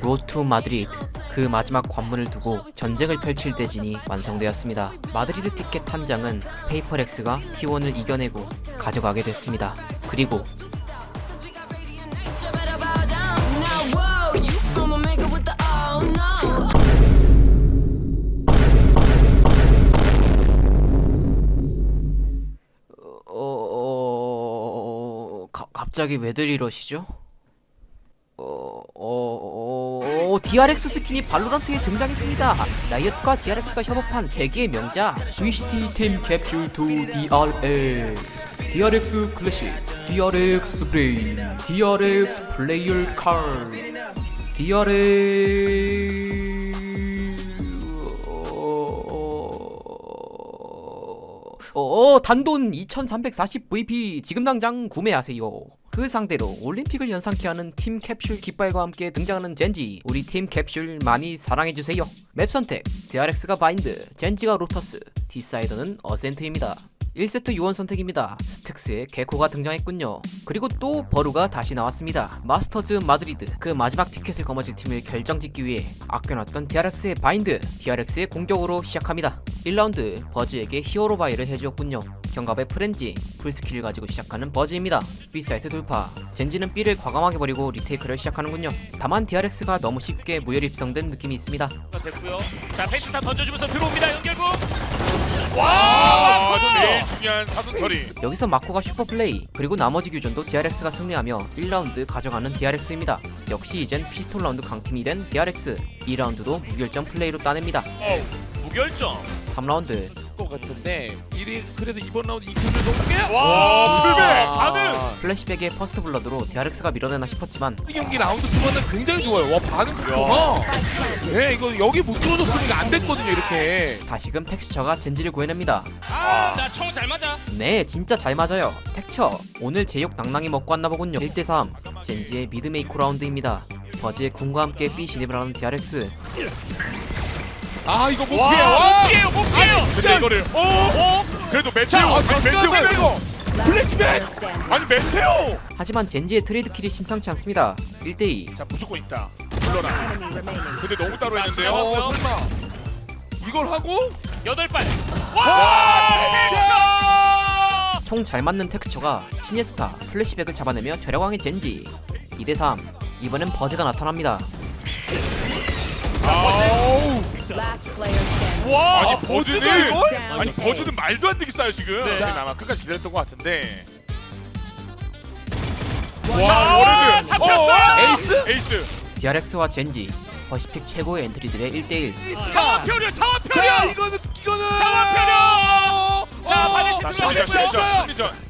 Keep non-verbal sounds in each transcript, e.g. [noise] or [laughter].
로투 마드리드 그 마지막 관문을 두고 전쟁을 펼칠 대진이 완성되었습니다. 마드리드 티켓 한 장은 페이퍼렉스가 T1을 이겨내고 가져가게 됐습니다. 그리고 oh. 어... 가, 갑자기 왜들 이러시죠? 어... 어... 어... DRX 스킨이 발로란트에 등장했습니다. 라이엇과 DRX가 협업한 세계의 명작 VCT 팀 캡슐 2 DRX DRX 클래식 DRX 브레인 DRX 플레이어 카드 DRX 어, 단돈 2340 VP 지금 당장 구매하세요. 그 상대로 올림픽을 연상케 하는 팀 캡슐 깃발과 함께 등장하는 젠지 우리 팀 캡슐 많이 사랑해주세요 맵 선택 DRX가 바인드 젠지가 로터스 디사이더는 어센트입니다 1세트 요원 선택입니다. 스택스에 개코가 등장했군요. 그리고 또 버루가 다시 나왔습니다. 마스터즈 마드리드 그 마지막 티켓을 거머쥘 팀을 결정짓기 위해 아껴놨던 DRX의 바인드 DRX의 공격으로 시작합니다. 1라운드 버즈에게 히어로 바이를 해주었군요. 경갑의 프렌지 풀스킬을 가지고 시작하는 버즈입니다. B 사이트 돌파 젠지는 B를 과감하게 버리고 리테이크를 시작하는군요. 다만 DRX가 너무 쉽게 무혈 입성된 느낌이 있습니다. 됐고요. 자 페인트탄 던져주면서 들어옵니다 연결구. 와! 아, 마코! 제일 중요한 사선 처리. 여기서 마코가 슈퍼플레이 그리고 나머지 교전도 DRX가 승리하며 1라운드 가져가는 DRX입니다. 역시 이젠 피스톨 라운드 강팀이 된 DRX 2라운드도 무결점 플레이로 따냅니다. 어우, 무결점. 3라운드 것 같은데 일이 그래도 이번 라운드 이 분을 넘게 와, 풀백 아. 반응. 플래시백의 퍼스트 블러드로 DRX가 밀어내나 싶었지만 이 경기 라운드 두 번은 굉장히 좋아요. 와 반응 좋아. 네 이거 여기 못 들어줬으면 안 됐거든요 이렇게. 다시금 텍스처가 젠지를 구해냅니다. 아, 나 총 잘 맞아. 네 진짜 잘 맞아요. 텍처 오늘 제욕 낭낭히 먹고 왔나 보군요. 1대3 젠지의 미드메이커 라운드입니다. 버즈의 궁과 함께 B 진입을 하는 DRX 아 이거 못 피해. 와, 와. 못 피해요, 못 피해요. 근데 이거를 어? 어? 그래도 메테오. 자, 아, 메테오. 이거. 플래시백. 아니 메테오. 하지만 젠지의 트레이드 킬이 심상치 않습니다. 1대2 자 무조건 있다. 불러라. 근데 너무 따로 자, 했는데요. 어, 설마. 이걸 하고 여덟 발. 와 와! 메테오. 총잘 맞는 텍스처가 시네스타 플래시백을 잡아내며 저력왕의 젠지 2대3 이번엔 버즈가 나타납니다 와! 아니 아, 버즈는 이걸? 아니 버즈는 말도 안 되게 싸요 지금. 네. 자 아마 끝까지 기다렸던 것 같은데. 자, 워레드. 잡혔어요. 어, 에이스? 에이스. DRX와 젠지 퍼시픽 최고의 엔트리들의 1대1 차원표류, 자 차원표류. 이거는 이거는. 자원표류. 자, 자 집중하고 심리전 있고요. 심리전 심리전.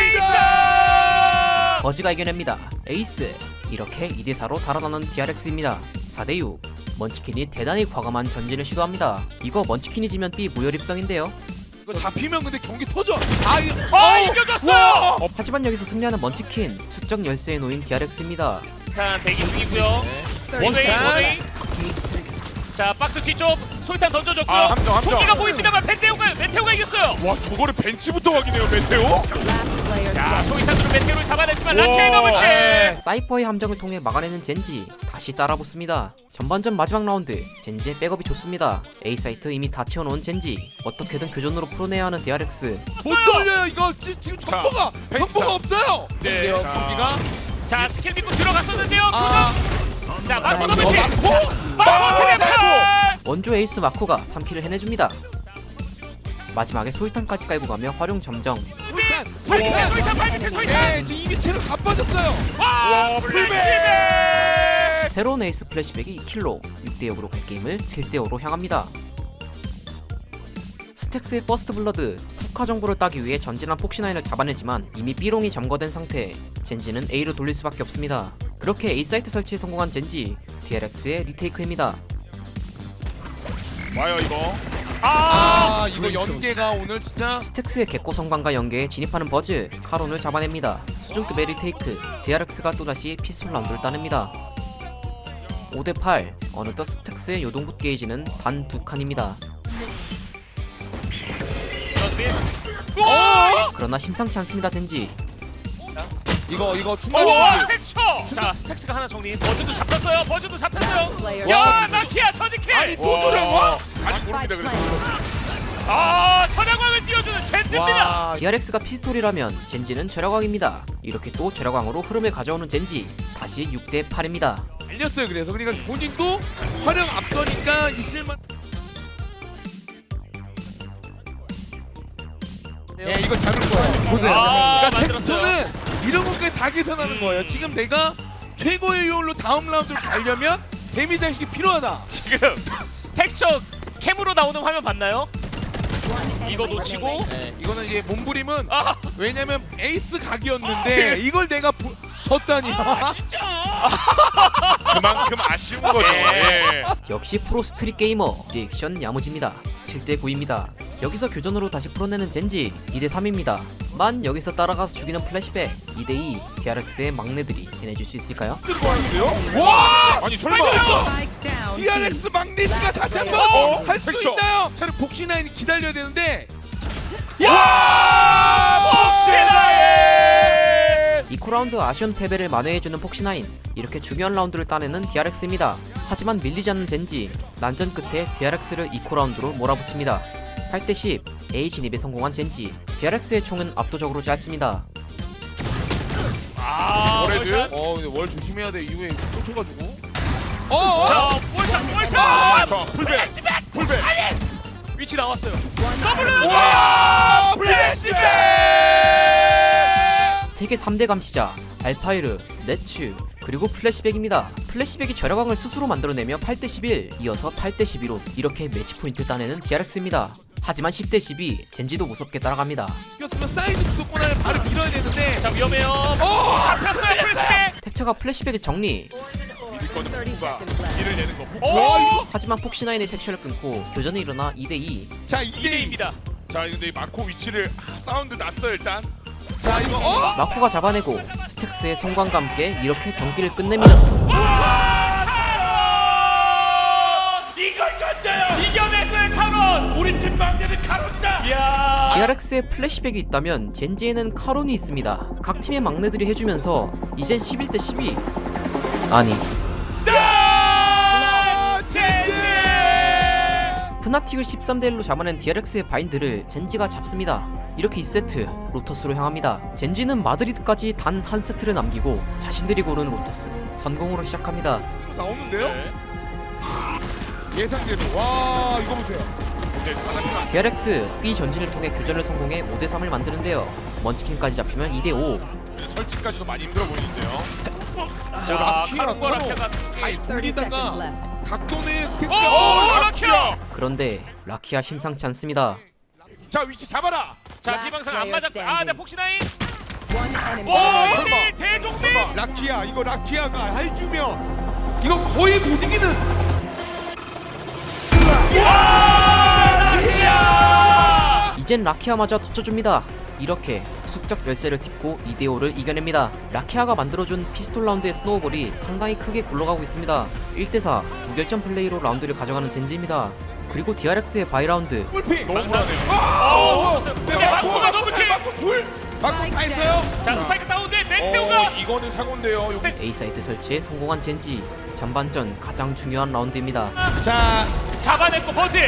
에이스! 버즈가 이겨냅니다 에이스 이렇게 2대4로 달아나는 DRX입니다 4대6 먼치킨이 대단히 과감한 전진을 시도합니다 이거 먼치킨이 지면 B 무혈입성인데요 이거 잡히면 근데 경기 터져. 아 이거. 아, 어우, 이겨줬어요. 와. 어, 하지만 여기서 승리하는 먼치킨 수적 열쇠에 놓인 DRX입니다 자, 대기 중이고요. 네. 원웨이, 자, 원웨이. 자, 박스 뒤쪽 솔탄 던져줬고요. 아, 함정, 함정. 총기가 보입니다만 메테오가 메테오가 이겼어요. 와 저거를 벤치부터 확인해요 메테오. 자. 소이탄으로 메테오를 잡아냈지만 우와. 라키에 넘을 때. 사이퍼의 함정을 통해 막아내는 젠지 다시 따라붙습니다 전반전 마지막 라운드 젠지의 백업이 좋습니다 A 사이트 이미 다 채워놓은 젠지 어떻게든 교전으로 풀어내야 하는 DRX 못 돌려요 이거 지, 지금 정보가 정보가 없어요. 네, 네, 자. 경기가 자, 스킬 딛고 들어갔었는데요. 아. 자, 마코 어, 넘을지. 마코? 트래플. 원조 에이스 마코가 3킬을 해내줍니다 마지막에 소이탄까지 깔고 가며 활용 점정 소이탄, 소이탄, 팔 밑에 소이탄. 네, 지금 이미 체력 다 빠졌어요. 와, 플래시백. 새로운 에이스 플래시백이 2킬로 6대0으로 갈 게임을 7대5로 향합니다. 스택스의 퍼스트 블러드 국화 정보를 따기 위해 전진한 폭신아인을 잡아내지만 이미 B롱이 점거된 상태 젠지는 A로 돌릴 수밖에 없습니다. 그렇게 A 사이트 설치에 성공한 젠지 DRX의 리테이크입니다. 와요 이거. 아, 아 이거 연계가 오늘 진짜 스택스의 개코 성광과 연계에 진입하는 버즈 카론을 잡아냅니다. 수준급의 리테이크 DRX가 또다시 피술 라운드를 따냅니다. 5대8 어느덧 스택스의 요동붙 게이지는 단 두 칸입니다. 와! 그러나 심상치 않습니다 젠지 이거 이거 오 순간적으로 텍스처 자 스택스가 하나 정리. 버즈도 잡혔어요. 버즈도 잡혔어요. 야. 나키야 저지킬! 아니 또 돌아와? 아직 모릅니다 그래서 아 천양왕을 띄워주는 젠지입니다. 와 DRX가 피스톨이라면 젠지는 절약왕입니다. 이렇게 또 절약왕으로 흐름을 가져오는 젠지 다시 6대 8입니다. 알렸어요 그래서. 그러니까 본인도 활용 앞서니까 있을만 예 이거 잡을 거예요. 보세요. 아, 그러니까. 텍스는 이런 것까지 다 계산하는 거예요. 지금 내가 최고의 효율로 다음 라운드를 가려면 데미지 장식이 필요하다. 지금 텍스처 캠으로 나오는 화면 봤나요? 이거 놓치고? 네, 이거는 이제 몸부림은 아. 왜냐면 에이스 각이었는데 이걸 내가 보, 졌다니. [laughs] 그만큼 아쉬운 거죠. 예. 역시 프로 스트릿 게이머 리액션 야무집니다. 7대 9입니다. 여기서 교전으로 다시 풀어내는 젠지 2대 3입니다. 만 여기서 따라가서 죽이는 플래시백 2대 2 DRX의 막내들이 해내줄 수 있을까요? 들어가는데요? 와 아니 설마. DRX 막내지가 다시 어? 한번 할수 텍스처. 있나요? 차라리 복신아인이 기다려야 되는데 복신아의 2코라운드 아쉬운 패배를 만회해주는 폭신아인 이렇게 중요한 라운드를 따내는 DRX입니다. 하지만 밀리지 않는 젠지 난전 끝에 DRX를 2코라운드로 몰아붙입니다. 8대 10 A 진입에 성공한 젠지. DRX의 총은 압도적으로 짧습니다. 아 월헤드? 월샷. 어 근데 월 조심해야 돼. 이후에 꽂혀가지고. 어? 어? 자. 월샷 월샷! 아, 저 풀백. 풀백! 위치 나왔어요. 더블로 와! 플래시백! 세계 3대 감시자 알파이르, 네츠, 그리고 플래시백입니다. 플래시백이 절약왕을 스스로 만들어내며 8대 11, 이어서 8대 12로 이렇게 매치 포인트 따내는 DRX입니다. 하지만 10대 12, 젠지도 무섭게 따라갑니다. 이겼으면 사이드 구독권을 바로 밀어야 되는데 자 위험해요 잡혔어요 플래시백 텍처가 플래시백의 정리, 거는 30 북부가 seconds left. 일을 내는 거오 하지만 폭신아인의 택시를 끊고 교전이 일어나 2대 2. 자 2대2 2대입니다 자 근데 이 마코 위치를 아, 사운드 났어요 일단 자 이거 어? 마코가 잡아내고 스택스의 성광과 함께 이렇게 경기를 끝냅니다. 이 우리 팀 막내는 가론다 이야 DRX에 플래시백이 있다면 젠지에는 카론이 있습니다. 각 팀의 막내들이 해주면서 이젠 11대 12. 아니 자 젠지 프나틱을 13대 1로 잡아낸 DRX의 바인드를 젠지가 잡습니다. 이렇게 2세트 로터스로 향합니다. 젠지는 마드리드까지 단 한 세트를 남기고 자신들이 고른 로터스 선공으로 시작합니다. 나오는데요? 네. 예상대로 와 이거 보세요 DRX B 전진을 통해 교전을 성공해 5대 3을 만드는데요. 먼치킨까지 잡히면 2대 5. 설치까지도 많이 힘들어 보이는데요 [laughs] 자. 라키아가 아니 30 seconds 돌리다가. 각도는 오 스택스가 어, 라키아 그런데 라키아 심상치 않습니다. 자 위치 잡아라 자 기방상 안 맞았고. 폭신아인 One enemy. 오 대종민 라키아 이거 라키아가 해주면 이거 거의 못 이기는 이젠 라키아마저 터쳐줍니다. 이렇게 숙적 열쇠를 딛고 2대 5를 이겨냅니다. 라키아가 만들어준 피스톨 라운드의 스노우볼이 상당히 크게 굴러가고 있습니다. 1대 4 무결점 플레이로 라운드를 가져가는 젠지입니다. 그리고 DRX의 바이 라운드 골피 너무. 불안해요 오 쳤어요 네, 근데 맞고 마코가 맞고 너무 잘길 맞고 둘 맞고 다 했어요 자 스파이크 다운돼 어 맥테오가 이거는 사고인데요 여기 A 사이트 설치에 성공한 젠지 전반전 가장 중요한 라운드입니다. 자 잡아냈고 버즈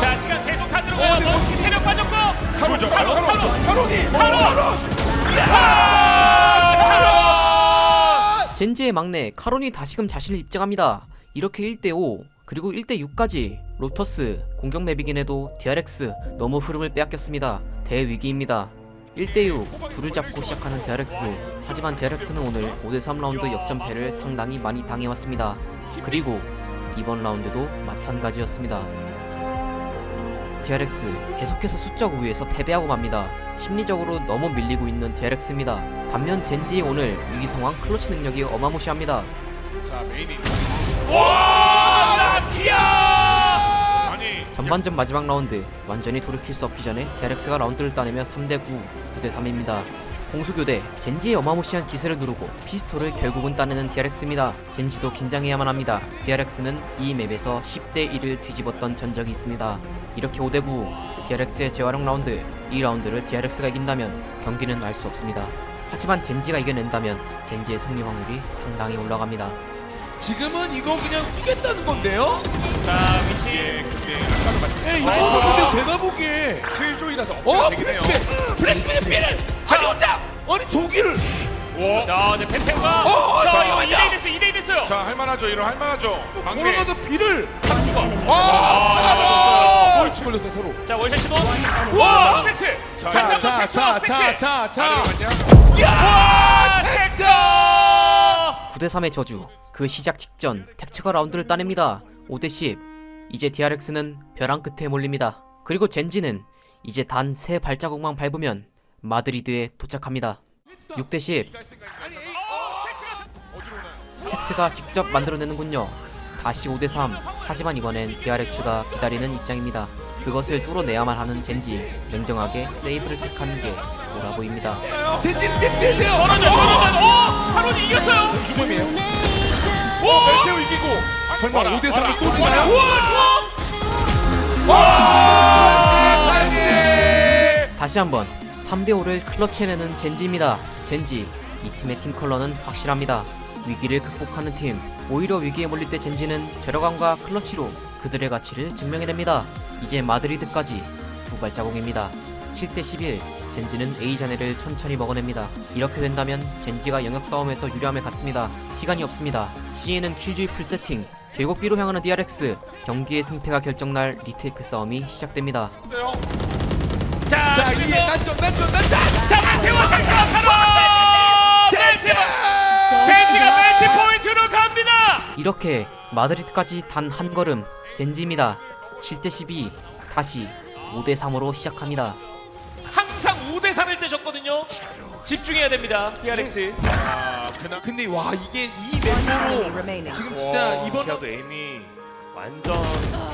자 시간 계속 다 어, 들어가요 네, 먼치 체력 빠졌고 가로죠 카론, 가로 카론. 카론이 카론. 카론 젠지의 막내 카론이 다시금 자신을 입증합니다. 이렇게 1대 5 그리고 1대 6까지 로터스 공격 맵이긴 해도 DRX 너무 흐름을 빼앗겼습니다. 대위기입니다. 1대 6 불을 잡고 시작하는 DRX 하지만 DRX는 오늘 5대 3 라운드 역전패를 상당히 많이 당해왔습니다. 그리고 이번 라운드도 마찬가지였습니다. DRX 계속해서 수적 우위에서 패배하고 맙니다. 심리적으로 너무 밀리고 있는 DRX입니다. 반면 젠지의 오늘 위기 상황 클러치 능력이 어마무시합니다. 자 메인이 와 라키아 아니 전반전 마지막 라운드 완전히 돌이킬 수 없기 전에 DRX가 라운드를 따내며 3대 9, 9대 3입니다. 공수교대 젠지의 어마무시한 기세를 누르고 피스톨을 결국은 따내는 DRX입니다. 젠지도 긴장해야만 합니다. DRX는 이 맵에서 10대 1을 뒤집었던 전적이 있습니다. 이렇게 5대 9, DRX의 재활용 라운드, 이 라운드를 DRX가 이긴다면 경기는 알 수 없습니다. 하지만 젠지가 이겨낸다면 젠지의 승리 확률이 상당히 올라갑니다. 지금은 이거 그냥 뛰겠다는 건데요? 자 위치 예, 근데 아까도 말씀. 예, 이거 근데 제가 보기에 킬조이라서 어? 억제가 되긴 해요. 플렉스! 플렉스는 피를! 아니 혼자! 아니 독일을! 오. 어? 자, 이제 펜펜과 어, 어 자, 이거 잠깐만요. 2대 됐어요. 2대 됐어요. 자 할만하죠 이런 할만하죠 막내 걸어가서 비를! 아! 아, 맞아서! 벌칙 걸렸어요 서로 자, 원샷 시도. 와, 텍스. 자, 자, 자, 자, 자, 자, 자, 자. 아니야 야! 텍스! 9대3의 저주 그 시작 직전 택츠가 라운드를 따냅니다 5대10 이제 DRX는 벼랑 끝에 몰립니다 그리고 젠지는 이제 단 세 발자국만 밟으면 마드리드에 도착합니다 6대 10 아니, 에이, 어, 어디로 오나요? 스택스가 직접 만들어내는군요 다시 5대 3 하지만 이번엔 DRX가 기다리는 입장입니다 그것을 뚫어내야만 하는 젠지 냉정하게 세이브를 택하는 게 옳아 보입니다 떨어져! 떨어져 어 카론이 이겼어요 주점이에요 오 멜테오 이기고. 설마 와라, 5대 3을 와라, 또 와라. 주나요? 다시 한번 3대5를 클러치해내는 젠지입니다. 젠지, 이 팀의 팀 컬러는 확실합니다. 위기를 극복하는 팀, 오히려 위기에 몰릴 때 젠지는 저력감과 클러치로 그들의 가치를 증명해냅니다. 이제 마드리드까지 두 발자국입니다. 7대11, 젠지는 A자네를 천천히 먹어냅니다. 이렇게 된다면 젠지가 영역 싸움에서 유리함을 갖습니다. 시간이 없습니다. C에는 킬주의 풀세팅, 결국 B로 향하는 DRX, 경기의 승패가 결정날 리테이크 싸움이 시작됩니다. 자 자, 이게 그래서 난점, 난점, 난점! 자 멜테오와 텍스가 카론 멜테오 젠지가 매치 포인트로 갑니다. 이렇게 마드리드까지 단 한 걸음 젠지입니다. 7대 12 다시 5대 3으로 시작합니다. 항상 5대 3일 때 졌거든요. 집중해야 됩니다 DRX 아, 그나 근데 와 이게 이 멤버로. 지금 진짜 이번 에임이 완전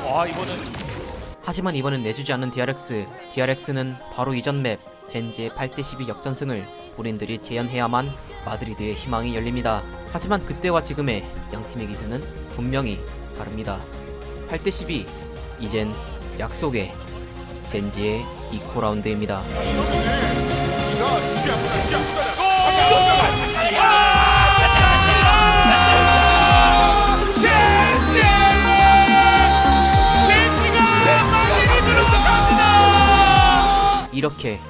와 이거는 하지만 이번엔 내주지 않는 DRX. DRX는 바로 이전 맵 젠지의 8대 12 역전승을 본인들이 재현해야만 마드리드의 희망이 열립니다. 하지만 그때와 지금의 양팀의 기세는 분명히 다릅니다. 8대 12 이젠 약속의 젠지의 2코 라운드입니다. 이렇게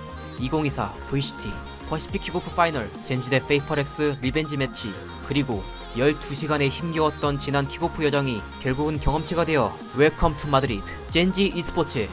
2024 VCT 퍼시픽 킥오프 파이널 젠지 대 페이퍼렉스 리벤지 매치 그리고 12시간의 힘겨웠던 지난 킥오프 여정이 결국은 경험치가 되어 웰컴 투 마드리드 젠지 e스포츠